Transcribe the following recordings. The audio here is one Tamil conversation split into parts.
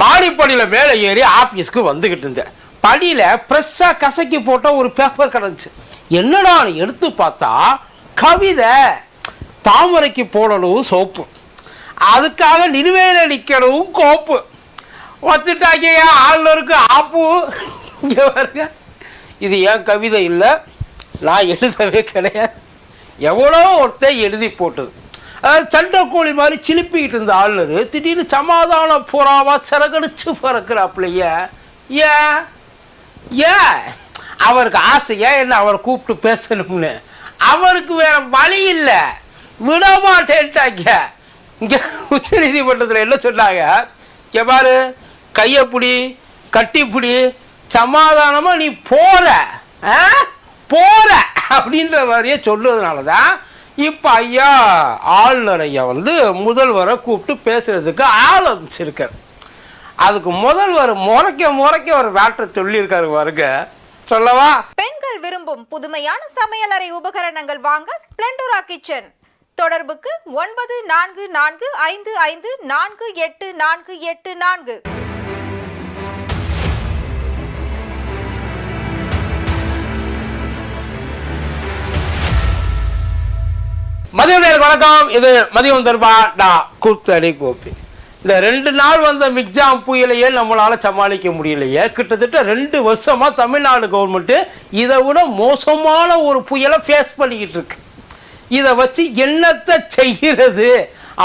மாடிப்படியில் மேலே ஏறி ஆஃபீஸ்க்கு வந்துக்கிட்டு இருந்தேன். படியில் ஃப்ரெஷ்ஷாக கசக்கி போட்ட ஒரு பேப்பர் கிடந்துச்சு. என்னடா எடுத்து பார்த்தா கவிதை தாமரைக்கு போடணும் சோப்பு. அதுக்காக நிலுவையில் நிற்கணும் கோப்பு. வச்சுட்டாங்க ஆளுநருக்கு ஆப்பு. இங்கே வருங்க இது ஏன் கவிதை இல்லை? நான் எழுதவே கிடையாது. எவ்வளோ ஒருத்தன் எழுதி போட்டது. சண்டை கோழி மாதிரி சிலுப்பிக்கிட்டு இருந்த ஆளுநர் திடீர்னு சமாதான புறாவாக சிறகடிச்சு பிறக்கிறாப்புலைய. ஏன் ஏன் அவருக்கு ஆசையா என்ன அவரை கூப்பிட்டு பேசணும்னு? அவருக்கு வேற வழி இல்லை. விடமாட்டேன்ட்டாங்க இங்கே உச்ச நீதிமன்றத்தில் என்ன சொன்னாங்க? எவ்வாறு கையை பிடி கட்டி பிடி நீ போற. ஆ? போற. அப்படின்ற மாதிரியே சொல்றதுனால தான் இப்போ ஐயா ஆளுநர் ஐயா வந்து முதல்வரை கூப்பிட்டு பேசுறதுக்கு ஆள் அமைச்சிருக்கார் அதுக்கு முதல்வர் முறைக்க முறைக்க ஒரு வேற்ற சொல்லியிருக்காரு வருக சொல்லவா? பெண்கள் விரும்பும் புதுமையான சமையலறை உபகரணங்கள் வாங்க ஸ்பிளண்டோரா கிச்சன் தொடர்புக்கு ஒன்பது நான்கு நான்கு ஐந்து ஐந்து நான்கு எட்டு நான்கு எட்டு நான்கு. மதியம் வணக்கம். இது மதியம் தருபா நான் கூத்தடி கோபி. இந்த ரெண்டு நாள் வந்த மிக்ஜாம் புயலையே நம்மளால் சமாளிக்க முடியலையே. கிட்டத்தட்ட ரெண்டு வருஷமாக தமிழ்நாடு கவர்மெண்ட்டு இதை விட மோசமான ஒரு புயலை ஃபேஸ் பண்ணிக்கிட்டு இருக்கு. இதை வச்சு என்னத்தை செய்கிறது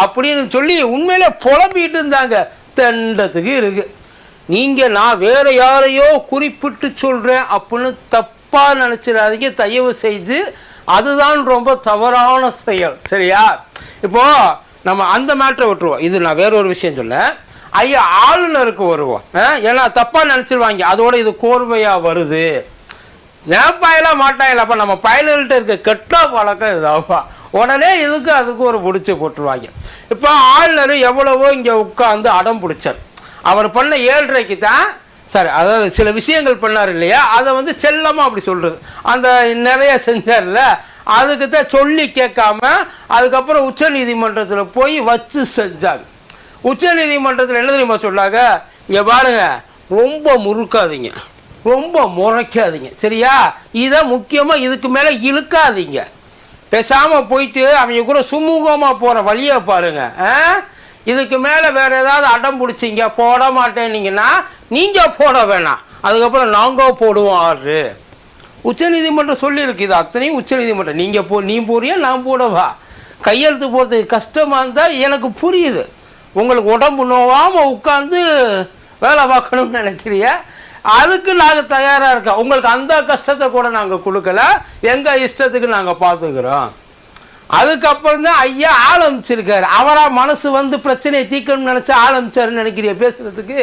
அப்படின்னு சொல்லி உண்மையிலே புலம்பிட்டு இருந்தாங்க. தெண்டத்துக்கு இருக்கு. நீங்கள் நான் வேற யாரையோ குறிப்பிட்டு சொல்கிறேன் அப்படின்னு தப்பாக நினச்சிடாதீங்க. தயவு செய்து அதுதான் ரொம்ப தவறான செயல். சரியா? இப்போ நம்ம அந்த மேட்டரை விட்டுருவோம். இது நான் வேற ஒரு விஷயம் சொல்ல. ஐயா ஆளுநருக்கு வருவோம். ஏன்னா தப்பா நினைச்சிருவாங்க. அதோட இது கோர்வையா வருது. நேப்பாயெல்லாம் மாட்டாயில அப்போ நம்ம பயலர்கிட்ட இருக்க கெட்ட பழக்கம் இதாப்பா. உடனே இதுக்கு அதுக்கு ஒரு பிடிச்சி போட்டுருவாங்க? இப்போ ஆளுநர் எவ்வளவோ இங்கே உட்காந்து அடம் பிடிச்சார். அவர் பண்ண ஏழ்ரைக்கு தான் சரி அதாவது சில விஷயங்கள் பண்ணார் இல்லையா? அதை வந்து செல்லமாக அப்படி சொல்கிறது அந்த நிறைய செஞ்சார்ல அதுக்கு தான் சொல்லி கேட்காம அதுக்கப்புறம் உச்ச நீதிமன்றத்தில் போய் வச்சு செஞ்சாங்க உச்ச நீதிமன்றத்தில் என்ன தெரியுமா சொன்னாங்க? இங்கே பாருங்கள் ரொம்ப முறுக்காதீங்க. ரொம்ப முறைக்காதீங்க. சரியா? இதை முக்கியமாக இதுக்கு மேலே இழுக்காதீங்க. பேசாமல் போயிட்டு அவங்க கூட சுமூகமாக போகிற வழியை பாருங்க ஆ? இதுக்கு மேலே வேறு ஏதாவது அடம் பிடிச்சிங்க போட மாட்டேன்னீங்கன்னா நீங்கள் போட வேணாம். அதுக்கப்புறம் நாங்கள் போடுவோம் ஆறு. உச்சநீதிமன்றம் சொல்லியிருக்கு இது அத்தனையும் உச்சநீதிமன்றம் நீங்கள் போ நீ போறியா நான் போடவா? கையெழுத்து போகிறதுக்கு கஷ்டமாக இருந்தால் எனக்கு புரியுது. உங்களுக்கு உடம்பு நோவாமல் உட்காந்து வேலை பார்க்கணும்னு நினைக்கிறிய? அதுக்கு நாங்கள் தயாராக இருக்கோம். உங்களுக்கு அந்த கஷ்டத்தை கூட நாங்கள் கொடுக்கல. எங்கள் இஷ்டத்துக்கு நாங்கள் பார்த்துக்கிறோம். அதுக்கப்புறம் தான் ஐயா ஆரம்பிச்சிருக்காரு அவரா மனசு வந்து பிரச்சனையை தீர்க்கணும்னு நினச்சி ஆரம்பிச்சாருன்னு நினைக்கிறிய பேசுறதுக்கு?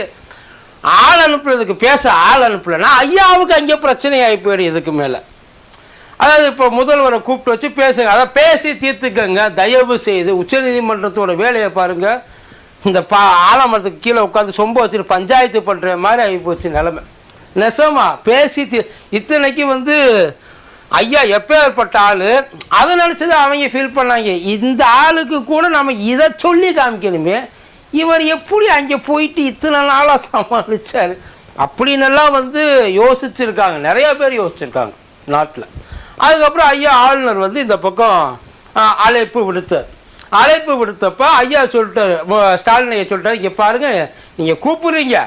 ஆள் அனுப்புறதுக்கு பேச ஆள் அனுப்பலைன்னா ஐயாவுக்கு அங்கே பிரச்சனை ஆகி போயிடும் இதுக்கு மேலே. அதாவது இப்போ முதல்வரை கூப்பிட்டு வச்சு பேசுங்க. அதை பேசி தீர்த்துக்கங்க. தயவு செய்து உச்சநீதிமன்றத்தோட வேலையை பாருங்கள் இந்த பா ஆலமரத்துக்கு கீழே உட்காந்து சொம்ப வச்சுட்டு பஞ்சாயத்து பண்ணுற மாதிரி ஆகி போச்சு நிலமை. நெசமா பேசி தீ இத்தனைக்கு வந்து ஐயா எப்பேற்பட்ட ஆள்? அதை நினச்சது அவங்க ஃபீல் பண்ணாங்க. இந்த ஆளுக்கு கூட நம்ம இதை சொல்லி காமிக்கணுமே. இவர் எப்படி அங்கே போயிட்டு இத்தனை நாளாக சமாளித்தார் அப்படின்னெல்லாம் வந்து யோசிச்சிருக்காங்க. நிறைய பேர் யோசிச்சுருக்காங்க நாட்டில். அதுக்கப்புறம் ஐயா ஆளுநர் வந்து இந்த பக்கம் அழைப்பு விடுத்தார். அழைப்பு விடுத்தப்ப ஐயா சொல்லிட்டாரு ஸ்டாலின் ஐயா சொல்லிட்டாரு இங்கே பாருங்கள் நீங்கள் கூப்பிடுறீங்க.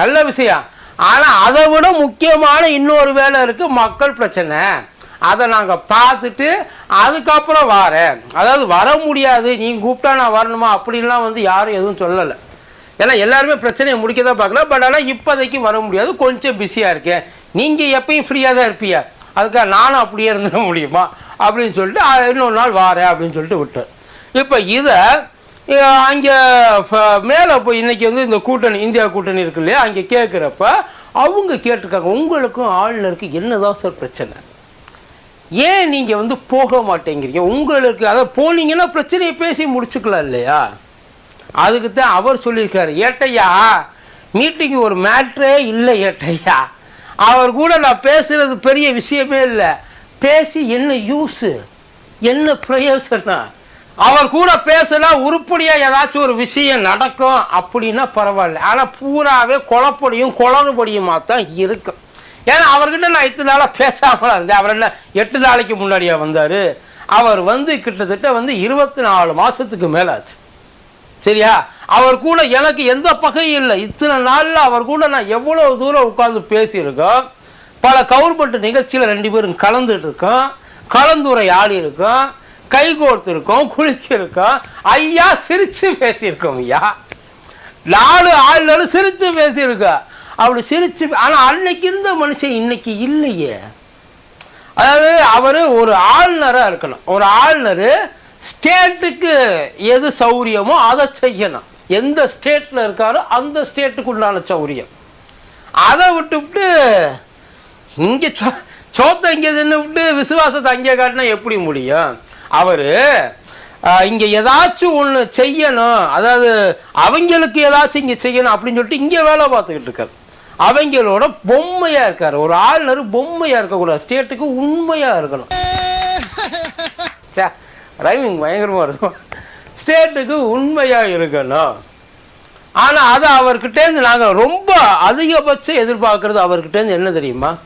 நல்ல விஷயம். ஆனால் அதை விட முக்கியமான இன்னொரு வேலை இருக்குது மக்கள் பிரச்சனை. அதை நாங்கள் பார்த்துட்டு அதுக்கப்புறம் வரேன். அதாவது வர முடியாது நீங்கள் கூப்பிட்டா நான் வரணுமா? அப்படின்லாம் வந்து யாரும் எதுவும் சொல்லலை. ஏன்னா எல்லாருமே பிரச்சனையை முடிக்க தான் பார்க்கலாம் பட் ஆனால் இப்போதைக்கு வர முடியாது. கொஞ்சம் பிஸியாக இருக்கேன். நீங்கள் எப்பயும் ஃப்ரீயாக தான் இருப்பீங்க. அதுக்காக நானும் அப்படியே இருந்துட முடியுமா? அப்படின்னு சொல்லிட்டு இன்னொரு நாள் வாரேன் அப்படின்னு சொல்லிட்டு விட்டேன். இப்போ இதை அங்கே மேலே போய் இன்றைக்கி வந்து இந்த கூட்டணி இந்தியா கூட்டணி இருக்கு இல்லையா? அங்கே கேட்குறப்ப அவங்க கேட்டிருக்காங்க. உங்களுக்கும் ஆளுநருக்கு என்னதான் சார் பிரச்சனை? ஏன் நீங்கள் வந்து போக மாட்டேங்கிறீங்க? உங்களுக்கு அதை போனீங்கன்னா பிரச்சனையை பேசி முடிச்சுக்கலாம் இல்லையா? அதுக்கு தான் அவர் சொல்லியிருக்காரு ஏட்டையா மீட்டிங் ஒரு மேட்ரே இல்லை ஏட்டையா. அவர் கூட நான் பேசுறது பெரிய விஷயமே இல்லை. பேசி என்ன யூஸு என்ன பிரயோசனம்? அவர் கூட பேசினா உருப்படியாக ஏதாச்சும் ஒரு விஷயம் நடக்கும் அப்படின்னா பரவாயில்ல. ஆனால் பூராவே குழப்படியும் குளறுபடியுமா தான் இருக்கும். ஏன்னா அவர்கிட்ட நான் இத்தனை நாளாக பேசாமலாம் இருந்தேன். அவர் என்ன எட்டு நாளைக்கு முன்னாடியே வந்தார். அவர் வந்து கிட்டத்தட்ட வந்து இருபத்தி நாலு மாதத்துக்கு மேலே ஆச்சு சரியா? அவர் கூட எனக்கு எந்த பகையும் இல்லை. இத்தனை நாளில் அவர் கூட நான் எவ்வளோ தூரம் உட்காந்து பேசியிருக்கோம். பல கவர்மெண்ட் நிகழ்ச்சியில் ரெண்டு பேரும் கலந்துட்டு இருக்கோம். கலந்துரையாடி இருக்கோம் கை கோர்த்துருக்கோம் குளிச்சிருக்கோம். ஐயா சிரித்து பேசியிருக்கோம் ஐயா. நாலு ஆளுநரும் சிரித்து பேசியிருக்கோம். அப்படி சிரிச்சு ஆனால் அன்னைக்கு இருந்த மனுஷன் இன்னைக்கு இல்லையே. அதாவது அவர் ஒரு ஆளுநராக இருக்கணும். ஒரு ஆளுநர் ஸ்டேட்டுக்கு எது சௌரியமோ அதை செய்யணும். எந்த ஸ்டேட்டில் இருக்காரோ அந்த ஸ்டேட்டுக்கு உண்டான சௌரியம். அதை விட்டுவிட்டு இங்கே சோ சோத்தை இங்கே தின்னு விட்டு விசுவாசத்தை அங்கே காட்டினா எப்படி முடியும்? அவர் இங்கே ஏதாச்சும் ஒன்று செய்யணும். அதாவது அவங்களுக்கு ஏதாச்சும் இங்கே செய்யணும் அப்படின்னு சொல்லிட்டு இங்கே வேலை பார்த்துக்கிட்டு இருக்காரு. அவங்களோட பொம்மையாக இருக்கார். ஒரு ஆளுநர் பொம்மையாக இருக்கக்கூடாது. ஸ்டேட்டுக்கு உண்மையாக இருக்கணும். சே ரைமிங் பயங்கரமாக இருக்கும். ஸ்டேட்டுக்கு உண்மையாக இருக்கணும். ஆனால் அது அவர்கிட்டேருந்து நாங்கள் ரொம்ப அதிகபட்சம் எதிர்பார்க்கறது அவர்கிட்டேருந்து என்ன தெரியுமா?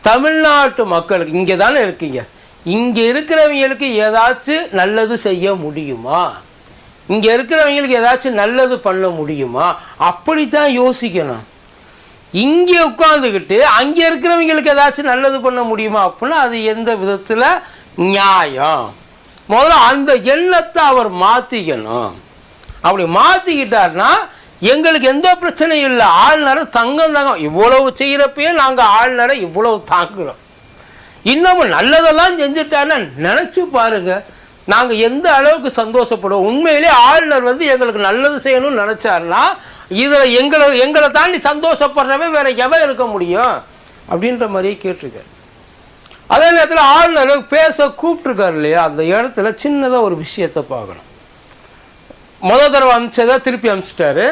தமிழ்நாட்டு மக்களுக்கு இங்கே தானே இருக்கீங்க. இங்கே இருக்கிறவங்களுக்கு ஏதாச்சும் நல்லது செய்ய முடியுமா? இங்கே இருக்கிறவங்களுக்கு ஏதாச்சும் நல்லது பண்ண முடியுமா? அப்படித்தான் யோசிக்கணும். இங்கே உட்காந்துக்கிட்டு அங்கே இருக்கிறவங்களுக்கு ஏதாச்சும் நல்லது பண்ண முடியுமா அப்படின்னா அது எந்த விதத்தில் நியாயம்? முதல்ல அந்த எண்ணத்தை அவர் மாற்றிக்கணும் அப்படி மாற்றிக்கிட்டார்னா எங்களுக்கு எந்த பிரச்சனையும் இல்லை. ஆளுநரை தங்கம் தங்கம். இவ்வளவு செய்கிறப்பயே நாங்கள் ஆளுநரை இவ்வளவு தாங்குகிறோம் இன்னமும் நல்லதெல்லாம் செஞ்சுட்டாருன்னா நினச்சி பாருங்க. நாங்கள் எந்த அளவுக்கு சந்தோஷப்படுவோம்? உண்மையிலே ஆளுநர் வந்து எங்களுக்கு நல்லது செய்யணும்னு நினச்சாருன்னா இதில் எங்களை எங்களை தாண்டி சந்தோஷப்படுறவன் வேற எவன் இருக்க முடியும்? அப்படின்ற மாதிரியே கேட்டிருக்காரு. அதே நேரத்தில் ஆளுநர் பேச கூப்பிட்டுருக்காரு இல்லையா? அந்த இடத்துல சின்னதாக ஒரு விஷயத்தை பார்க்கணும். முத தடவை அனுப்பிச்சதை திருப்பி அனுப்பிச்சிட்டாரு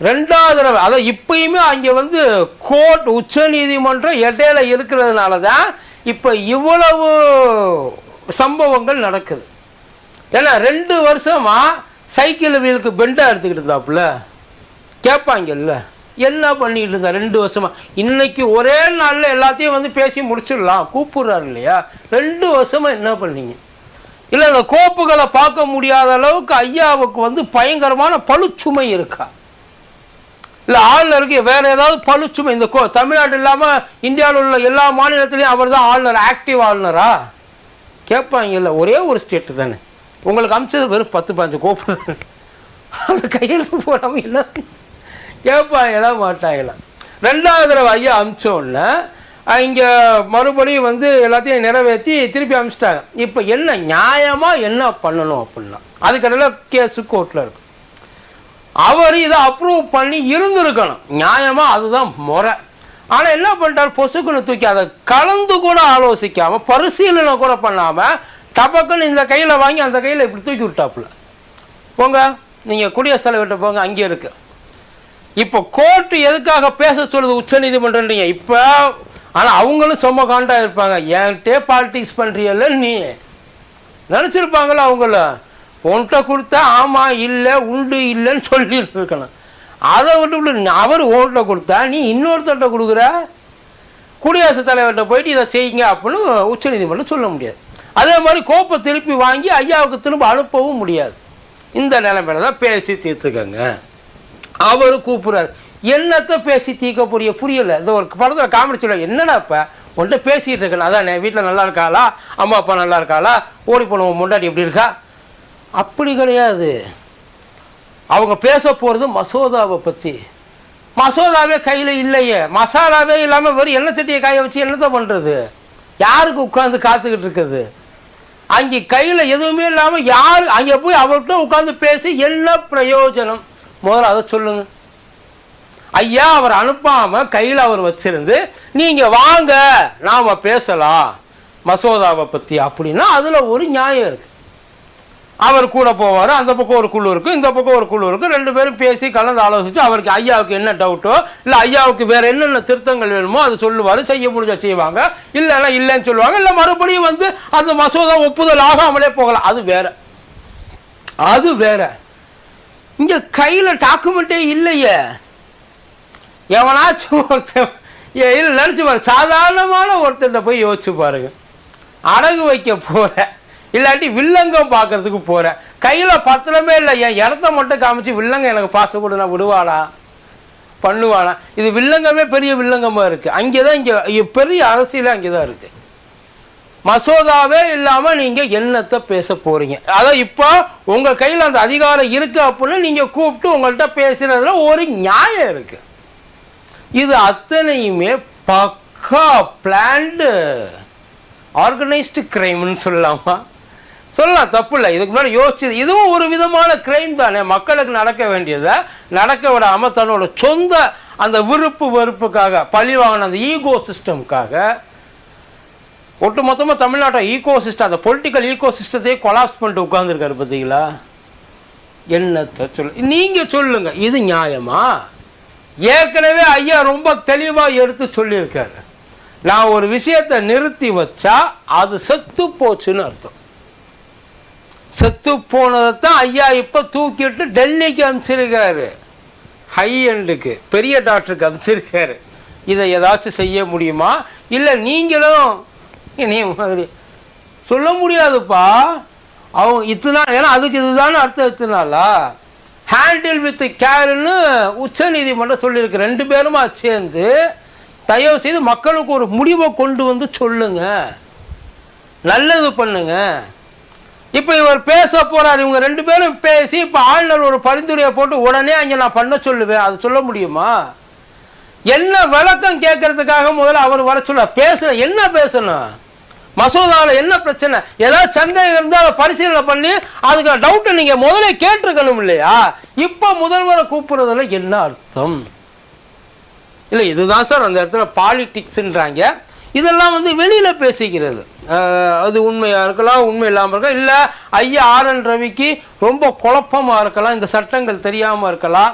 ரெண்டாவது தடவை அதை இப்பயுமே அங்கே வந்து கோர்ட் உச்ச நீதிமன்றம் இடையில இருக்கிறதுனால தான் இப்போ இவ்வளவு சம்பவங்கள் நடக்குது. ஏன்னா ரெண்டு வருஷமாக சைக்கிள் வீலுக்கு பெண்டாக எடுத்துக்கிட்டு இருந்தாப்புல. கேட்பாங்கல்ல என்ன பண்ணிகிட்டு இருந்தா ரெண்டு வருஷமாக இன்றைக்கி ஒரே நாளில் எல்லாத்தையும் வந்து பேசி முடிச்சிடலாம். கூப்பிடுறாரு இல்லையா? ரெண்டு வருஷமாக என்ன பண்ணீங்க? இல்லை இந்த கோப்புகளை பார்க்க முடியாத அளவுக்கு ஐயாவுக்கு வந்து பயங்கரமான பழுச்சுமை இருக்கா? இல்லை ஆளுநருக்கு வேறு ஏதாவது பழுச்சுமை இந்த கோ தமிழ்நாடு இல்லாமல் இந்தியாவில் உள்ள எல்லா மாநிலத்திலையும் அவர் தான் ஆளுநர் ஆக்டிவ் ஆளுநரா? கேட்பாங்கல்ல ஒரே ஒரு ஸ்டேட்டு தானே. உங்களுக்கு அமிச்சது வெறும் பத்து பதினஞ்சு கோப்பு தானே. அந்த கையெழுத்து போடாமல் என்ன கேட்பாங்களா மாட்டாங்களா ரெண்டாவது தடவை ஐயா அமிச்சோன்னே இங்கே மறுபடியும் வந்து எல்லாத்தையும் நிறைவேற்றி திருப்பி அமிச்சிட்டாங்க. இப்போ என்ன நியாயமாக என்ன பண்ணணும் அப்படின்னா அதுக்கடையில் கேஸு கோர்ட்டில் இருக்கும் அவர் இதை அப்ரூவ் பண்ணி இருந்திருக்கணும். நியாயமாக அதுதான் முறை. ஆனால் என்ன பண்ணிட்டார்? பொசுக்குன்னு தூக்கி அதை கலந்து கூட ஆலோசிக்காமல் பரிசீலனை கூட பண்ணாமல் டபக்குன்னு இந்த கையில் வாங்கி அந்த கையில் இப்படி தூக்கி விட்டாப்புல. போங்க நீங்கள் குடியரசுத் தலைவர்கிட்ட போங்க அங்கே இருக்கு. இப்போ கோர்ட்டு எதுக்காக பேச சொல்லுது உச்சநீதிமன்றன்றீங்க இப்போ ஆனால் அவங்களும் செம்ம காண்டாக இருப்பாங்க. என்கிட்டே பாலிடிக்ஸ் பண்ணுறியல்ல நீ. நினச்சிருப்பாங்கள அவங்கள. உன்கிட்ட கொடுத்தா ஆமாம் இல்லை உண்டு இல்லைன்னு சொல்லிட்டு இருக்கணும். அதை விட்டு அவர் ஓட்ட கொடுத்தா நீ இன்னொருத்தர்கிட்ட கொடுக்குற? குடியரசுத் தலைவர்கிட்ட போயிட்டு இதை செய்யுங்க அப்படின்னு உச்சநீதிமன்றம் சொல்ல முடியாது. அதே மாதிரி கோப்பை திருப்பி வாங்கி ஐயாவுக்கு திரும்ப அனுப்பவும் முடியாது. இந்த நிலைமையில தான் பேசி தீர்த்துக்கங்க. அவர் கூப்பிடுறாரு என்னத்தை பேசி தீர்க்க புரிய புரியல. இந்த ஒரு படத்தில் காமெடி சொல்ல என்னடா இப்போ உன்ட்ட பேசிகிட்டு இருக்கேன் அதானே? வீட்டில் நல்லா இருக்காளா? அம்மா அப்பா நல்லா இருக்காளா? ஓடி போன முண்டாடி எப்படி இருக்கா? அப்படி கிடையாது. அவங்க பேச போகிறது மசோதாவை பற்றி மசோதாவே கையில் இல்லையே. மசாலாவே இல்லாமல் வெறும் எண்ணெய் சட்டியை காய வச்சு என்னத்தை பண்ணுறது யாருக்கு உட்காந்து காத்துக்கிட்டு இருக்குது? அங்கே கையில் எதுவுமே இல்லாமல் யார்? அங்கே போய் அவர்கிட்ட உட்காந்து பேசி என்ன பிரயோஜனம்? முதல்ல அதை சொல்லுங்க. ஐயா அவர் அனுப்பாம கையில் அவர் வச்சிருந்து நீங்க வாங்க நாம பேசலாம். மசோதாவை பத்தி அப்படின்னா அதுல ஒரு நியாயம் இருக்கு. அவர் கூட போவார் அந்த பக்கம் ஒரு குழு இருக்கும் இந்த பக்கம் ஒரு குழு இருக்கும் ரெண்டு பேரும் பேசி கலந்து ஆலோசிச்சு அவருக்கு ஐயாவுக்கு என்ன டவுட்டோ இல்லை ஐயாவுக்கு வேற என்னென்ன திருத்தங்கள் வேணுமோ அதை சொல்லுவார். செய்ய முடிஞ்சா செய்வாங்க இல்லைன்னா இல்லைன்னு சொல்லுவாங்க. இல்லை மறுபடியும் வந்து அந்த மசோதா ஒப்புதல் ஆகாமலே போகலாம். அது வேற. அது வேற. இங்க கையில டாக்குமெண்ட்டே இல்லையே. எவனாச்சும் ஒருத்தன் ஏன் நினச்சி நினைச்சு பாரு சாதாரணமான ஒருத்தர்கிட்ட போய் யோசிச்சு பாருங்க. அடகு வைக்க போகிறேன் இல்லாட்டி வில்லங்கம் பார்க்கறதுக்கு போகிறேன் கையில் பத்திரமே இல்லை என் இடத்த மட்டும் காமிச்சு வில்லங்கம் எனக்கு பார்த்து கொடு நான் விடுவாளா? பண்ணுவானா இது வில்லங்கமே பெரிய வில்லங்கமாக இருக்குது அங்கே தான் இங்கே பெரிய அரசியலே அங்கேதான் இருக்குது மசோதாவே இல்லாமல் நீங்கள் என்னத்தை பேச போகிறீங்க அதான் இப்போ உங்கள் கையில் அந்த அதிகாரம் இருக்குது அப்படின்னு நீங்கள் கூப்பிட்டு உங்கள்கிட்ட பேசுறதுல ஒரு நியாயம் இருக்குது இது அத்தனையுமே பக்கா பிளான்டு ஆர்கனைஸ்டு கிரைம்னு சொல்லலாமா? சொல்லலாம் தப்பு இல்லை இதுக்கு முன்னாடி யோசிச்சு இதுவும் ஒரு விதமான கிரைம் தானே. மக்களுக்கு நடக்க வேண்டியதை நடக்க விடாமல் தன்னோட சொந்த அந்த விருப்பு வெறுப்புக்காக பழி வாங்கின அந்த ஈகோ சிஸ்டம்காக ஒட்டு மொத்தமாக தமிழ்நாட்டை ஈகோ சிஸ்டம் அந்த பொலிட்டிக்கல் ஈகோ சிஸ்டத்தையே கொலாப்ஸ் பண்ணிட்டு உட்காந்துருக்காரு பார்த்தீங்களா? என்னத்தை சொல்லு நீங்கள் சொல்லுங்க இது நியாயமா? ஏற்கனவே ஐயா ரொம்ப தெளிவாக எடுத்து சொல்லியிருக்காரு. நான் ஒரு விஷயத்தை நிறுத்தி வச்சா அது செத்து போச்சுன்னு அர்த்தம். செத்து தான் ஐயா இப்போ தூக்கிட்டு டெல்லிக்கு அனுப்பிச்சிருக்காரு. ஹை எண்டுக்கு பெரிய டாக்டருக்கு அனுப்பிச்சிருக்காரு. இதை ஏதாச்சும் செய்ய முடியுமா? இல்லை நீங்களும் இனிய மாதிரி. சொல்ல முடியாதுப்பா. அவங்க இத்தனை நாள் ஏன்னா அதுக்கு இதுதானே அர்த்தம் இத்தனை நாளா ஹேண்டில் வித் கேர்னு உச்ச நீதிமன்றம் சொல்லியிருக்கு. ரெண்டு பேருமா சேர்ந்து தயவு செய்து மக்களுக்கு ஒரு முடிவை கொண்டு வந்து சொல்லுங்க. நல்லது பண்ணுங்க. இப்போ இவர் பேச போகிறார் இவங்க ரெண்டு பேரும் பேசி இப்போ ஆளுநர் ஒரு பரிந்துரையை போட்டு உடனே அங்கே நான் பண்ண சொல்லுவேன். அது சொல்ல முடியுமா? என்ன விளக்கம் கேட்கறதுக்காக முதல்ல அவர் வர சொல்ல பேசுகிற என்ன பேசணும்? மசோதாவில் என்ன பிரச்சனை? ஏதாவது சந்தேகம் இருந்தால் அதை பரிசீலனை பண்ணி அதுக்கு டவுட்டை நீங்கள் முதலே கேட்டிருக்கணும் இல்லையா? இப்போ முதல்வரை கூப்பிடுறதுல என்ன அர்த்தம்? இல்லை இதுதான் சார் அந்த இடத்துல பாலிடிக்ஸுன்றாங்க இதெல்லாம் வந்து வெளியில் பேசிக்கிறது. அது உண்மையாக இருக்கலாம் உண்மை இல்லாமல் இருக்கலாம். இல்லை ஐயா ஆர் என் ரவிக்கு ரொம்ப குழப்பமாக இருக்கலாம் இந்த சட்டங்கள் தெரியாமல் இருக்கலாம்.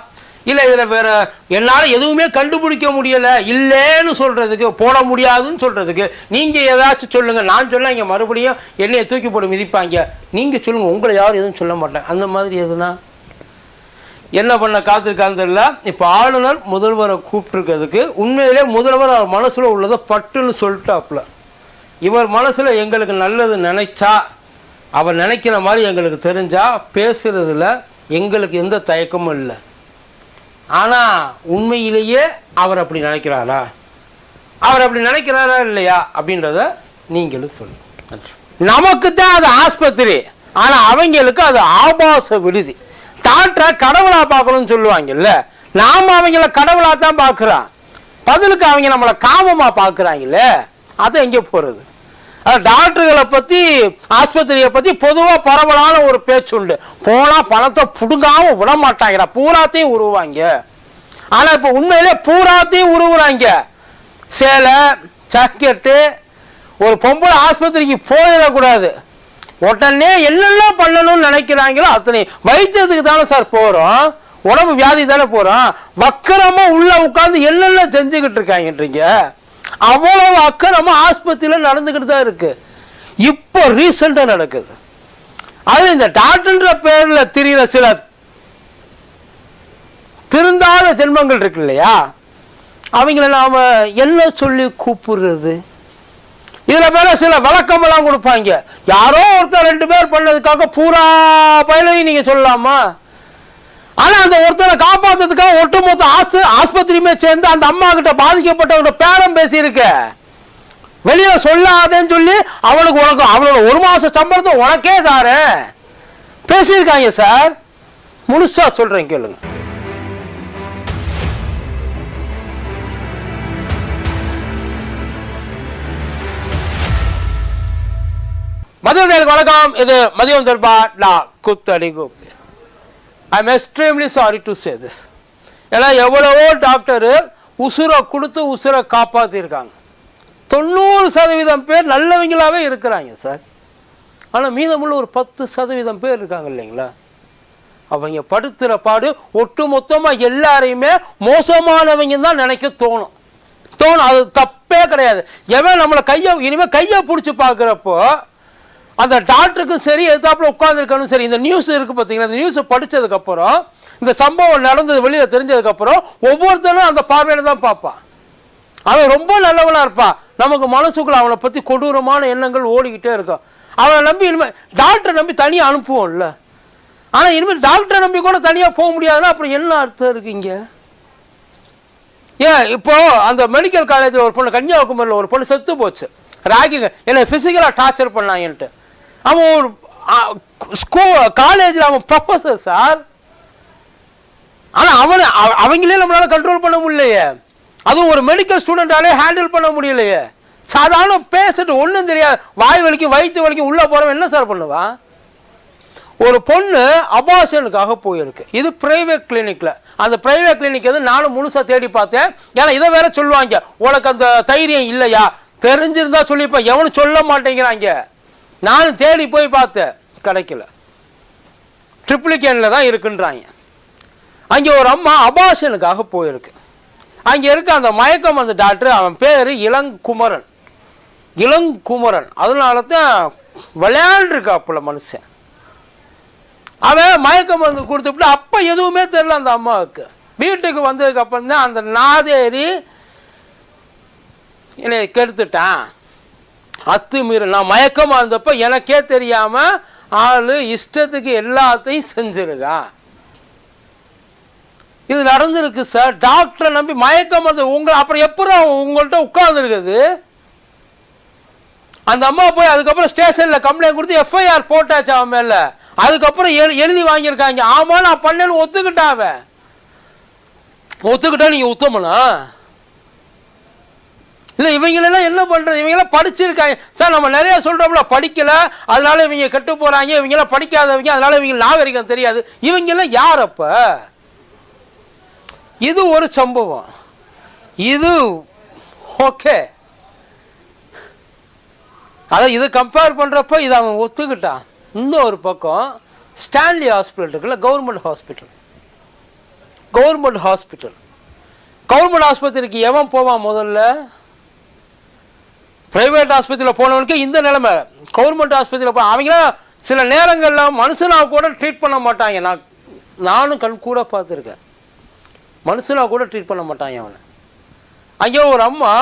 இல்லை இதில் வேற என்னால் எதுவுமே கண்டுபிடிக்க முடியலை. இல்லைன்னு சொல்கிறதுக்கு போட முடியாதுன்னு சொல்கிறதுக்கு நீங்கள் ஏதாச்சும் சொல்லுங்கள் நான் சொல்ல இங்கே மறுபடியும் என்னையை தூக்கி போட்டு மிதிப்பாங்க. நீங்கள் சொல்லுங்கள் உங்களை யாரும் எதுவும் சொல்ல மாட்டேன் அந்த மாதிரி எதுனா? என்ன பண்ண காத்திருக்கான்னு தெரியல. இப்போ ஆளுநர் முதல்வரை கூப்பிட்டுருக்கிறதுக்கு உண்மையிலே முதல்வர் அவர் மனசில் உள்ளதை பட்டுன்னு சொல்லிட்டாப்புல. இவர் மனசில் எங்களுக்கு நல்லது நினைச்சா அவர் நினைக்கிற மாதிரி எங்களுக்கு தெரிஞ்சால் பேசுகிறதுல எங்களுக்கு எந்த தயக்கமும் இல்லை. ஆனால் உண்மையிலேயே அவர் அப்படி நினைக்கிறாரா? அவர் அப்படி நினைக்கிறாரா இல்லையா? அப்படின்றத நீங்களும் சொல்லுங்க. நமக்கு தான் அது ஆஸ்பத்திரி. ஆனா அவங்களுக்கு அது ஆபாச விடுதி. டாக்டரை கடவுளா பார்க்கணும்னு சொல்லுவாங்கல்ல? நாம அவங்கள கடவுளா தான் பார்க்குறோம். பதிலுக்கு அவங்க நம்மளை காமமா பார்க்குறாங்கல்ல? அது எங்கே போறது? அது டாக்டர்களை பற்றி ஆஸ்பத்திரியை பற்றி பொதுவாக பரவலான ஒரு பேச்சு உண்டு. போனால் பணத்தை பிடுங்காமல் விட மாட்டாங்கடா பூராத்தையும் உருவாங்க. ஆனால் இப்போ உண்மையிலே பூராத்தையும் உருவுறாங்க. சேலை ஜாக்கெட்டு ஒரு பொம்பளை ஆஸ்பத்திரிக்கு போயிடக்கூடாது. உடனே என்னெல்லாம் பண்ணணும்னு நினைக்கிறாங்களோ அத்தனை வைத்தியத்துக்கு தானே சார் போகிறோம் உடம்பு வியாதி தானே போகிறோம் வக்கரமாக உள்ளே உட்காந்து என்னென்ன செஞ்சுக்கிட்டு இருக்காங்கன்றீங்க? அவ்வளவு அக்கறமா ஆஸ்பத்திரியில் நடந்துக்கிட்டு தான் இருக்கு. இப்போ ரீசெண்டாக நடக்குது. அது இந்த டாக்டர்ன்ற பேரில் திரிகிற சில திருந்தாத ஜென்மங்கள் இருக்கு இல்லையா? அவங்கள நாம என்ன சொல்லி கூப்பிடுறது? இதில் மேலே சில விளக்கமெல்லாம் கொடுப்பாங்க. யாரோ ஒருத்தர் ரெண்டு பேர் பண்ணதுக்காக பூரா பயனையும் நீங்கள் சொல்லலாமா? ஆனா அந்த ஒருத்தரை காப்பாத்துறதுக்காக ஒட்டுமொத்த ஆசு ஆஸ்பத்திரியுமே சேர்ந்து அந்த அம்மா கிட்ட பாதிக்கப்பட்டவங்க பேரம் பேசியிருக்க. வெளியில சொல்லாதேன்னு சொல்லி அவனுக்கு உனக்கு அவனோட ஒரு மாச சம்பளத்தை உனக்கே தாரு. பேசியிருக்காங்க சார். முழுசா சொல்றேன் கேளுங்க. மதியம் வணக்கம். இது மதியம் தர்பா நான் குத்தடி குப் I am extremely sorry to say this ஏன்னா எவ்வளவோ டாக்டரு உசுரை கொடுத்து உசுரை காப்பாற்றிருக்காங்க தொண்ணூறு சதவீதம் பேர் நல்லவங்களாகவே இருக்கிறாங்க சார் ஆனால் மீதமுள்ள ஒரு பத்து சதவீதம் பேர் இருக்காங்க இல்லைங்களா? அவங்க படுத்துகிற பாடு ஒட்டு மொத்தமாக எல்லாரையுமே மோசமானவங்க தான் நினைக்க தோணும். தோணும் அது தப்பே கிடையாது. எவன் நம்மளை கையை இனிமேல் கையை பிடிச்சி பார்க்குறப்போ அந்த டாக்டருக்கும் சரி எதிர்த்தாப்புல உட்காந்துருக்கணும் சரி இந்த நியூஸ் இருக்கு பார்த்தீங்கன்னா இந்த நியூஸை படிச்சதுக்கப்புறம் இந்த சம்பவம் நடந்தது வெளியில் தெரிஞ்சதுக்கப்புறம் ஒவ்வொருத்தரும் அந்த பார்வையில தான் பார்ப்பான். அவன் ரொம்ப நல்லவனா இருப்பான் நமக்கு மனசுக்குள்ள அவனை பற்றி கொடூரமான எண்ணங்கள் ஓடிக்கிட்டே இருக்கும். அவனை நம்பி இனிமேல் டாக்டரை நம்பி தனியாக அனுப்புவோம்ல. ஆனால் இனிமேல் டாக்டரை நம்பி கூட தனியாக போக முடியாதுன்னா அப்புறம் என்ன அர்த்தம் இருக்கீங்க இங்கே? ஏன் இப்போ அந்த மெடிக்கல் காலேஜில் ஒரு பொண்ணு கன்னியாகுமரியில் ஒரு பொண்ணு செத்து போச்சு. ராகிங்க என்னை ஃபிசிக்கலாக டார்ச்சர் பண்ணாங்கன்ட்டு அவன் ஒரு ஸ்கூ காலேஜில் அவன் ப்ரொஃபஸர் சார் ஆனால் அவனை அவ- அவங்களே நம்மளால் கண்ட்ரோல் பண்ண முடியலையே. அதுவும் ஒரு மெடிக்கல் ஸ்டூடெண்டாலே ஹேண்டில் பண்ண முடியலையே. சாதாரண பேசிட்டு ஒன்றும் தெரியாது. வாய் வலிக்கும் வயிற்று வலிக்கும் உள்ளே போகிறவன் என்ன சார் பண்ணுவான் ஒரு பொண்ணு அபாஷனுக்காக போயிருக்கு. இது பிரைவேட் கிளினிக்கில் அந்த பிரைவேட் கிளினிக் எது? நானும் முழுசாக தேடி பார்த்தேன். ஏன்னா இதை வேற சொல்லுவாங்க. உனக்கு அந்த தைரியம் இல்லையா? தெரிஞ்சிருந்தா சொல்லிப்பேன். எவனும் சொல்ல மாட்டேங்கிறாங்க. நானும் தேடி போய் பார்த்தேன் கிடைக்கல. ட்ரிப்ளிகேனில் தான் இருக்குன்றாங்க. அங்கே ஒரு அம்மா அபாஷனுக்காக போயிருக்கு. அங்கே இருக்க அந்த மயக்கம் அந்த டாக்டர் அவன் பேர் இளங்குமரன். இளங்குமரன். அதனால தான் விளையாண்டுருக்காப்புல மனுஷன். அவன் மயக்க மருந்து கொடுத்துட்டு அப்போ எதுவுமே தெரியல அந்த அம்மாவுக்கு. வீட்டுக்கு வந்ததுக்கு அப்புறம் தான் அந்த நாதேரி என்னை கெடுத்துட்டான். அத்துமீறல் நான் மயக்கமாக இருந்தப்போ எனக்கே தெரியாமல் ஆள் இஷ்டத்துக்கு எல்லாத்தையும் செஞ்சிருக்கா. இது நடந்திருக்கு சார் டாக்டரை நம்பி மயக்கம் வந்து உங்களை அப்புறம் எப்பறம் உங்கள்கிட்ட உட்காந்துருக்குது அந்த அம்மா போய் அதுக்கப்புறம் ஸ்டேஷனில் கம்ப்ளைண்ட் கொடுத்து எஃப்ஐஆர் போட்டாச்சு அவன் மேல. அதுக்கப்புறம் எழு எழுதி வாங்கியிருக்காங்க. ஆமா நான் பண்ணேன்னு ஒத்துக்கிட்டாவே ஒத்துக்கிட்டா நீங்கள் உத்தமனா? இல்லை இவங்களெல்லாம் என்ன பண்ணுறது இவங்கெல்லாம் படிச்சிருக்காங்க. சார் நம்ம நிறைய சொல்கிறோம்ல படிக்கல. அதனால இவங்க கெட்டு போகிறாங்க இவங்கெல்லாம் படிக்காதவங்க. அதனால இவங்க நாகரிகம் தெரியாது. இவங்கெல்லாம் யார் அப்போ? இது ஒரு சம்பவம். இது ஓகே. அதான் இது கம்பேர் பண்ணுறப்ப இதை அவன் ஒத்துக்கிட்டான். இன்னொரு பக்கம் ஸ்டான்லி ஹாஸ்பிட்டல் இருக்குல்ல government hospital government hospital government ஆஸ்பத்திரிக்கு எவன் போவான் முதல்ல? பிரைவேட் ஆஸ்பத்திரியில் போனவனுக்கு இந்த நிலைமை. கவர்மெண்ட் ஆஸ்பத்திரியில் போ அவங்களாம் சில நேரங்களில் மனுஷனாக கூட ட்ரீட் பண்ண மாட்டாங்க. நான் நானும் கண் கூட பார்த்துருக்கேன். மனுஷனா கூட ட்ரீட் பண்ண மாட்டாங்க அவனை. அங்கே ஒரு அம்மா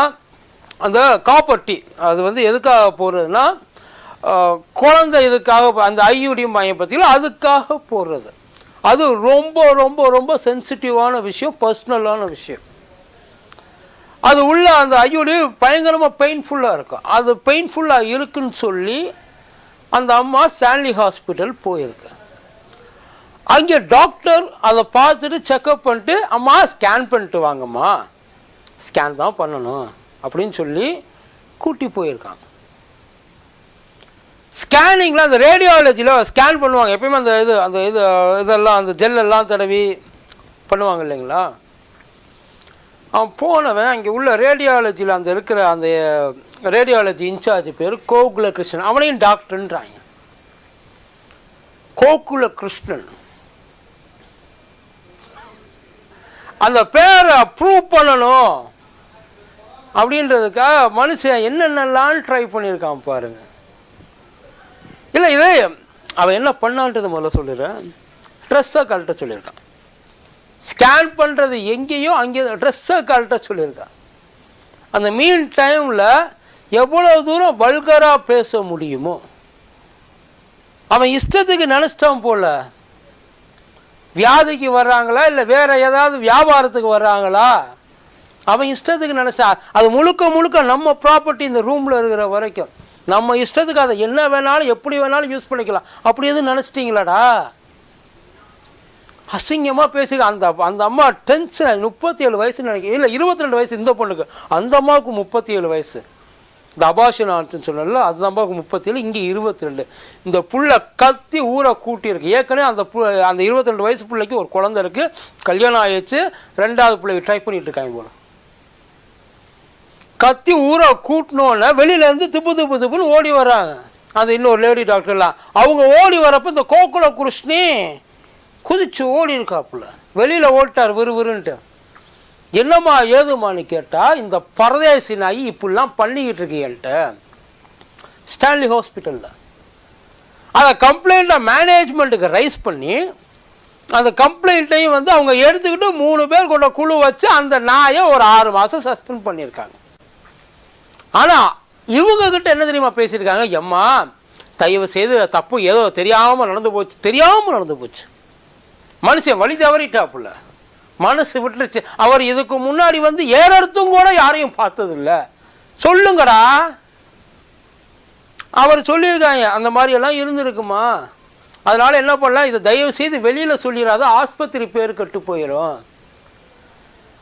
அந்த காப்பர்ட்டி அது வந்து எதுக்காக போடுறதுன்னா குழந்தை இதுக்காக அந்த ஐயுடி மையம் பற்றியில் அதுக்காக போடுறது. அது ரொம்ப ரொம்ப ரொம்ப சென்சிட்டிவான விஷயம் பர்சனலான விஷயம். அது உள்ள அந்த ஐயுடி பயங்கரமாக பெயின்ஃபுல்லாக இருக்கும். அது பெயின்ஃபுல்லாக இருக்குன்னு சொல்லி அந்த அம்மா ஸ்டான்லி ஹாஸ்பிட்டல் போயிருக்கு. அங்கே டாக்டர் அதை பார்த்துட்டு செக்கப் பண்ணிட்டு அம்மா ஸ்கேன் பண்ணிட்டு வாங்கம்மா. ஸ்கேன் தான் பண்ணணும் அப்படின்னு சொல்லி கூட்டி போயிருக்காங்க. ஸ்கேனிங்கில் அந்த ரேடியாலஜியில் ஸ்கேன் பண்ணுவாங்க. எப்பயுமே அந்த இது அந்த இது இதெல்லாம் அந்த ஜெல்லெல்லாம் தடவி பண்ணுவாங்க இல்லைங்களா? அவன் போனவன் அங்கே உள்ள ரேடியாலஜியில் அந்த இருக்கிற அந்த ரேடியாலஜி இன்சார்ஜ் பேர் கோகுல கிருஷ்ணன் அவனையும் டாக்டர்ன்றாங்க. கோகுல கிருஷ்ணன் அந்த பேரை அப்ரூவ் பண்ணணும் அப்படின்றதுக்காக மனுஷன் என்னென்னலாம் ட்ரை பண்ணியிருக்கான் பாருங்க. இல்லை இதே அவன் என்ன பண்ணான்றது முதல்ல சொல்லிடுறேன். ட்ரெஸ்ஸை கழட்ட சொல்லியிருக்கான். ஸ்கேன் பண்ணுறது எங்கேயோ அங்கே ட்ரெஸ்ஸை கரெக்டாக சொல்லியிருக்கான் அந்த மீன் டைமில் எவ்வளோ தூரம் வல்கராக பேச முடியுமோ அவன் இஷ்டத்துக்கு நினச்சிட்டான் போல. வியாதிக்கு வர்றாங்களா இல்லை வேறு ஏதாவது வியாபாரத்துக்கு வர்றாங்களா? அவன் இஷ்டத்துக்கு நினச்சா அது முழுக்க முழுக்க நம்ம ப்ராப்பர்ட்டி இந்த ரூமில் இருக்கிற வரைக்கும். நம்ம இஷ்டத்துக்கு அதை என்ன வேணாலும் எப்படி வேணாலும் யூஸ் பண்ணிக்கலாம். அப்படி எதுவும் நினச்சிட்டிங்களாடா? அசிங்கமாக பேசுகிற அந்த அந்த அம்மா டென்ஷன் முப்பத்தி ஏழு வயசு நினைக்கிறேன். இல்லை இருபத்தி ரெண்டு வயசு இந்த பொண்ணுக்கு. அந்த அம்மாவுக்கு முப்பத்தி ஏழு வயசு. இந்த அபாஷன் ஆச்சுன்னு சொன்னல அந்த அம்மாவுக்கு முப்பத்தி ஏழு இங்கே இருபத்தி ரெண்டு இந்த புள்ள கத்தி ஊரை கூட்டியிருக்கு. ஏற்கனவே அந்த பு அந்த இருபத்தி ரெண்டு வயசு பிள்ளைக்கு ஒரு குழந்தை இருக்குது கல்யாணம் ஆயிடுச்சு. ரெண்டாவது பிள்ளைக்கு ட்ரை பண்ணிட்டு இருக்காங்க போல. கத்தி ஊரை கூட்டினோன்னே வெளியிலேருந்து திப்பு திப்பு திப்புன்னு ஓடி வராங்க அது இன்னொரு லேடி டாக்டர்லாம் அவங்க ஓடி வரப்போ இந்த கோகுல கிருஷ்ணி குதிச்சு ஓடி இருக்காப்புல வெளியில் ஓட்டார் விறுவிறுன்ட்டு என்னம்மா ஏதுமான்னு கேட்டால் இந்த பரதேசி நாய் இப்படிலாம் பண்ணிக்கிட்டு இருக்கு ஸ்டான்லி ஹாஸ்பிட்டலில். அதை கம்ப்ளைண்ட்டை மேனேஜ்மெண்ட்டுக்கு ரைஸ் பண்ணி அந்த கம்ப்ளைண்ட்டையும் வந்து அவங்க எடுத்துக்கிட்டு மூணு பேர் கொண்ட குழு வச்சு அந்த நாயை ஒரு ஆறு மாதம் சஸ்பெண்ட் பண்ணியிருக்காங்க. ஆனால் இவங்கக்கிட்ட என்ன தெரியுமா பேசியிருக்காங்க? எம்மா தயவு செய்து தப்பு ஏதோ தெரியாமல் நடந்து போச்சு தெரியாமல் நடந்து போச்சு. மனுஷன் வழி தவறிட்டாப்புல மனசு விட்டுருச்சு. அவர் இதுக்கு முன்னாடி வந்து ஏறெடுத்தும் கூட யாரையும் பார்த்ததில்ல. சொல்லுங்கடா. அவர் சொல்லியிருக்காங்க அந்த மாதிரியெல்லாம் இருந்திருக்குமா? அதனால் என்ன பண்ணலாம்? இதை தயவு செய்து வெளியில் சொல்லிடாத ஆஸ்பத்திரி பேர் கெட்டு போயிடும்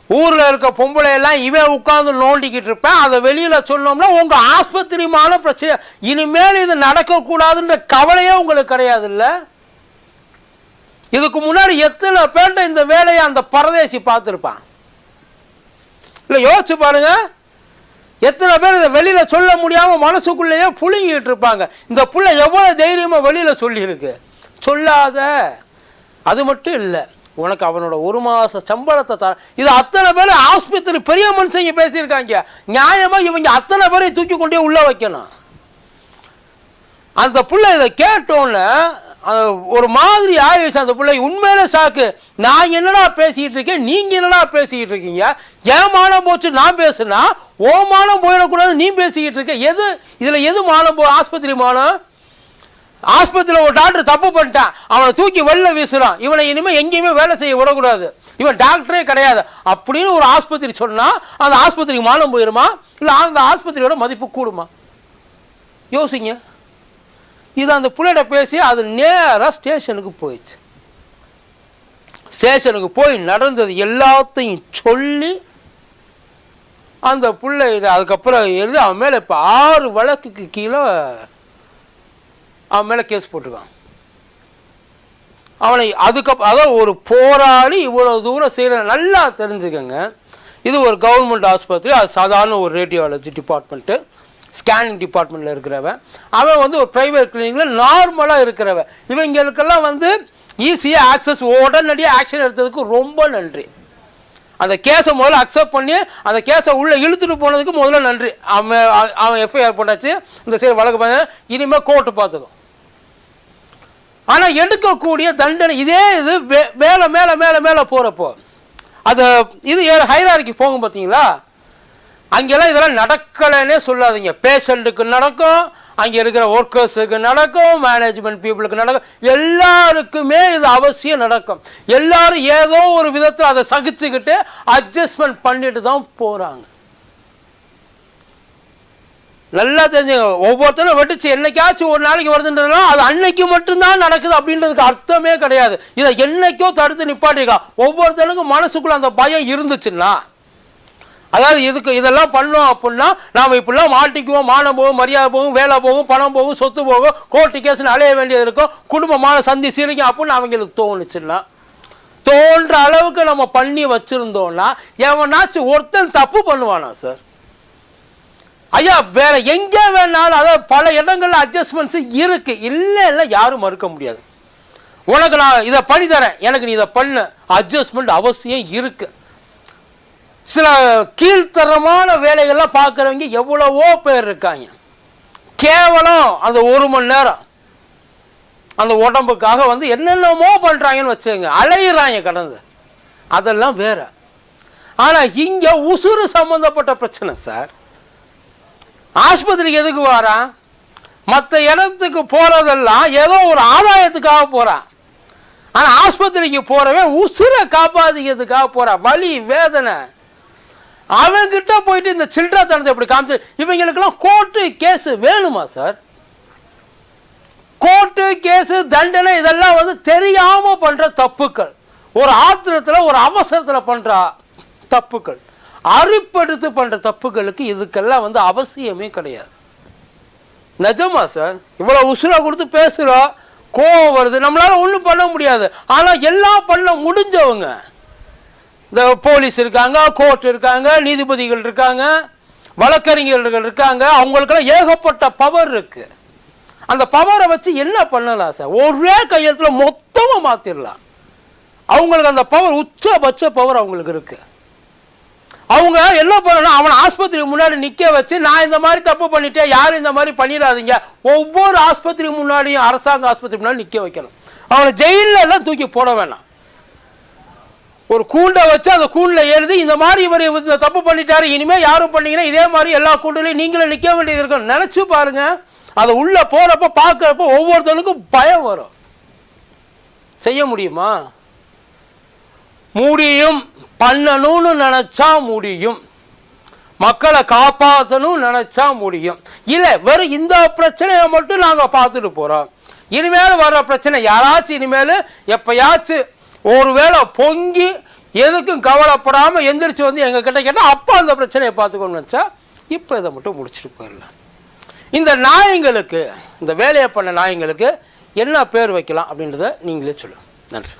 ஊரில் இருக்க பொம்பளை எல்லாம் இவன் உட்காந்து நோண்டிக்கிட்டு இருப்பேன். அதை வெளியில் சொன்னோம்னா உங்கள் ஆஸ்பத்திரிமான பிரச்சனை. இனிமேல் இது நடக்கக்கூடாதுன்ற கவலையே உங்களுக்கு கிடையாதுல்ல? இதுக்கு முன்னாடி எத்தனை பேண்ட இந்த வேலையை அந்த பரதேசி பார்த்துருப்பான்? இல்லை யோசிச்சு பாருங்க. எத்தனை பேர் இதை வெளியில் சொல்ல முடியாமல் மனசுக்குள்ளேயே புழுங்கிட்டு இருப்பாங்க. இந்த புள்ள எவ்வளோ தைரியமாக வெளியில் சொல்லியிருக்கு? சொல்லாத. அது மட்டும் இல்லை உனக்கு அவனோட ஒரு மாத சம்பளத்தை தர இது அத்தனை பேர் ஆஸ்பத்திரி பெரிய மனுஷங்க பேசியிருக்காங்க. நியாயமாக இவங்க அத்தனை பேரை தூக்கி கொண்டே உள்ளே வைக்கணும். அந்த புள்ள இதை கேட்டோன்னே ஒரு மாதிரி ஆயிடுச்சு அந்த பிள்ளை உண்மையில சாக்கு. நான் என்னடா பேசிக்கிட்டு இருக்கேன்? நீங்க என்னடா பேசிக்கிட்டு இருக்கீங்க? என் மானம் போச்சு நான் பேசுனா? ஓ மானம் போயிடக்கூடாது நீ பேசிக்கிட்டு இருக்க. எது? இதுல எது மானம் போ ஆஸ்பத்திரி மானம்? ஆஸ்பத்திரியில் ஒரு டாக்டர் தப்பு பண்ணிட்டான். அவனை தூக்கி வெளில வீசுறான். இவனை இனிமேல் எங்கேயுமே வேலை செய்ய விடக்கூடாது. இவன் டாக்டரே கிடையாது. அப்படின்னு ஒரு ஆஸ்பத்திரி சொன்னா அந்த ஆஸ்பத்திரிக்கு மானம் போயிருமா? இல்லை அந்த ஆஸ்பத்திரியோட மதிப்பு கூடுமா? யோசிங்க. இது அந்த பிள்ளைகிட்ட பேசி அது நேராக ஸ்டேஷனுக்கு போயிடுச்சு. ஸ்டேஷனுக்கு போய் நடந்தது எல்லாத்தையும் சொல்லி அந்த பிள்ளை அதுக்கப்புறம் எழுதி அவன் மேலே இப்போ ஆறு வழக்குக்கு கீழே அவன் மேலே கேஸ் போட்டிருக்கான். அவனை அதுக்கப்புறம் அதான் ஒரு போராளி இவ்வளோ தூரம் செய்கிற நல்லா தெரிஞ்சுக்கங்க. இது ஒரு கவர்மெண்ட் ஆஸ்பத்திரி அது சாதாரண ஒரு ரேடியாலஜி டிபார்ட்மெண்ட்டு ஸ்கேனிங் டிபார்ட்மெண்ட்டில் இருக்கிறவன் அவன் வந்து ஒரு ப்ரைவேட் கிளினிக்கில் நார்மலாக இருக்கிறவன் இவங்களுக்கெல்லாம் வந்து ஈஸியாக ஆக்சஸ் உடனடியாக ஆக்ஷன் எடுத்ததுக்கு ரொம்ப நன்றி. அந்த கேஸை முதல்ல அக்செப்ட் பண்ணி அந்த கேஸை உள்ளே இழுத்துட்டு போனதுக்கு முதல்ல நன்றி. அவன் அவன் எஃப்ஐஆர் போட்டாச்சு. இந்த சைடு வழக்கு பண்ண இனிமேல் கோர்ட்டு பார்த்துக்கும். ஆனால் எடுக்கக்கூடிய தண்டனை இதே இது வே- மேலே மேலே மேலே மேலே போகிறப்போ அது இது ஹைராரிக்கு போகும் பார்த்தீங்களா அங்கெல்லாம் இதெல்லாம் நடக்கலைன்னே சொல்லாதீங்க. பேஷண்ட்டுக்கு நடக்கும் அங்கே இருக்கிற ஒர்க்கர்ஸுக்கு நடக்கும் மேனேஜ்மெண்ட் பீப்புளுக்கு நடக்கும். எல்லாருக்குமே இது அவசியம் நடக்கும். எல்லாரும் ஏதோ ஒரு விதத்தில் அதை சகிச்சுக்கிட்டு அட்ஜஸ்ட்மெண்ட் பண்ணிட்டு தான் போகிறாங்க நல்லா தெரிஞ்சுங்க ஒவ்வொருத்தரும் வெட்டுச்சு என்னைக்காச்சும் ஒரு நாளைக்கு வருதுன்றதுனா அது அன்னைக்கு மட்டும்தான் நடக்குது அப்படின்றதுக்கு அர்த்தமே கிடையாது. இதை என்னைக்கோ தடுத்து நிப்பாட்டிக்கலாம் ஒவ்வொருத்தனுக்கும் மனசுக்குள்ள அந்த பயம் இருந்துச்சுன்னா அதாவது இதுக்கு இதெல்லாம் பண்ணோம் அப்படின்னா நாம் இப்படிலாம் மாட்டிக்குவோம் மானம் போகும் மரியாதை போகும் வேலை போகும் பணம் போகும் சொத்து போகும் கோர்ட்டு கேஸ்னு அலைய வேண்டியது இருக்கும் குடும்பமான சந்தி சீரிக்கும் அப்படின்னு அவங்களுக்கு தோணுச்சுன்னா தோன்ற அளவுக்கு நம்ம பண்ணி வச்சுருந்தோம்னா எவனாச்சும் ஒருத்தன் தப்பு பண்ணுவானா சார் ஐயா வேற எங்கே வேணாலும் அதாவது பல இடங்கள்ல அட்ஜஸ்ட்மெண்ட்ஸ் இருக்கு. இல்லை இல்லை யாரும் மறுக்க முடியாது. உனக்கு நான் இதை பண்ணி தரேன் எனக்கு நீ இதை பண்ணு. அட்ஜஸ்ட்மெண்ட் அவசியம் இருக்குது சில கீழ்த்தரமான வேலைகள்லாம் பார்க்குறவங்க எவ்வளவோ பேர் இருக்காங்க. கேவலம் அந்த ஒரு மணி நேரம். அந்த உடம்புக்காக வந்து என்னென்னமோ பண்ணுறாங்கன்னு வச்சுங்க அலையிறாங்க கடந்து. அதெல்லாம் வேற. ஆனால் இங்கே உசுறு சம்மந்தப்பட்ட பிரச்சனை சார். ஆஸ்பத்திரிக்கு எதுக்கு வரான் மற்ற இடத்துக்கு போகிறதெல்லாம் ஏதோ ஒரு ஆதாயத்துக்காக போகிறான் ஆனால் ஆஸ்பத்திரிக்கு போகிறவன் உசுரை காப்பாற்றிக்கிறதுக்காக போகிறான் வலி வேதனை. அவங்கிட்ட போயிட்டு இந்த சில்லறத்தனத்தை இப்படி காமிச்சு இவங்களுக்கெல்லாம் கோர்ட்டு கேஸ் வேணுமா சார் கோர்ட்டு கேஸு தண்டனை இதெல்லாம் வந்து தெரியாம பண்ற தப்புக்கள். ஒரு ஆத்திரத்தில் ஒரு அவசரத்தில் பண்ற தப்புக்கள். அறுப்படுத்து பண்ற தப்புகளுக்கு இதுக்கெல்லாம் வந்து அவசியமே கிடையாது. நிஜமா சார் இவ்வளோ உசுரா கொடுத்து பேசுகிறோம் கோவம் வருது. நம்மளால ஒன்றும் பண்ண முடியாது. ஆனால் எல்லாம் பண்ண முடிஞ்சவங்க இந்த போலீஸ் இருக்காங்க கோர்ட் இருக்காங்க நீதிபதிகள் இருக்காங்க வழக்கறிஞர்கள் இருக்காங்க அவங்களுக்கெல்லாம் ஏகப்பட்ட பவர் இருக்கு. அந்த பவரை வச்சு என்ன பண்ணலாம் சார் ஒரே கையெழுத்துல மொத்தமாக மாத்திரலாம். அவங்களுக்கு அந்த பவர் உச்சபட்ச பவர் அவங்களுக்கு இருக்கு. அவங்க என்ன பண்ணணும் அவனை ஆஸ்பத்திரிக்கு முன்னாடி நிற்க வச்சு நான் இந்த மாதிரி தப்பு பண்ணிட்டேன் யாரும் இந்த மாதிரி பண்ணிடாதீங்க. ஒவ்வொரு ஆஸ்பத்திரி முன்னாடியும் அரசாங்க ஆஸ்பத்திரி முன்னாடி நிற்க வைக்கணும். அவனை ஜெயிலில் எல்லாம் தூக்கி போட வேணாம். ஒரு கூண்டை வச்சு அந்த கூண்டில் எழுதி இந்த மாதிரி இவர் இந்த தப்பு பண்ணிட்டாரு இனிமேல் யாரும் பண்ணீங்கன்னா இதே மாதிரி எல்லா கூண்டுலையும் நீங்களும் நிற்க வேண்டியது இருக்கும். நினச்சி பாருங்க. அதை உள்ளே போகிறப்ப பார்க்குறப்ப ஒவ்வொருத்தனுக்கும் பயம் வரும். செய்ய முடியுமா? முடியும். பண்ணணும்னு நினச்சா முடியும். மக்களை காப்பாற்றணும் நினச்சா முடியும். இல்லை வெறும் இந்த பிரச்சனையை மட்டும் நாங்கள் பார்த்துட்டு போகிறோம் இனிமேல் வர்ற பிரச்சனை யாராச்சும் இனிமேல் எப்பயாச்சும் ஒருவேளை பொங்கி எதுக்கும் கவலைப்படாமல் எந்திரிச்சு வந்து எங்கள் கிட்ட கேட்டால் அப்போ அந்த பிரச்சனையை பார்த்துக்கணும்னு நினச்சா இப்போ இதை மட்டும் முடிச்சுட்டு போயிடலாம். இந்த நாயங்களுக்கு இந்த வேலையை பண்ண நாயங்களுக்கு என்ன பேர் வைக்கலாம் அப்படின்றத நீங்களே சொல்லுங்கள் நன்றி.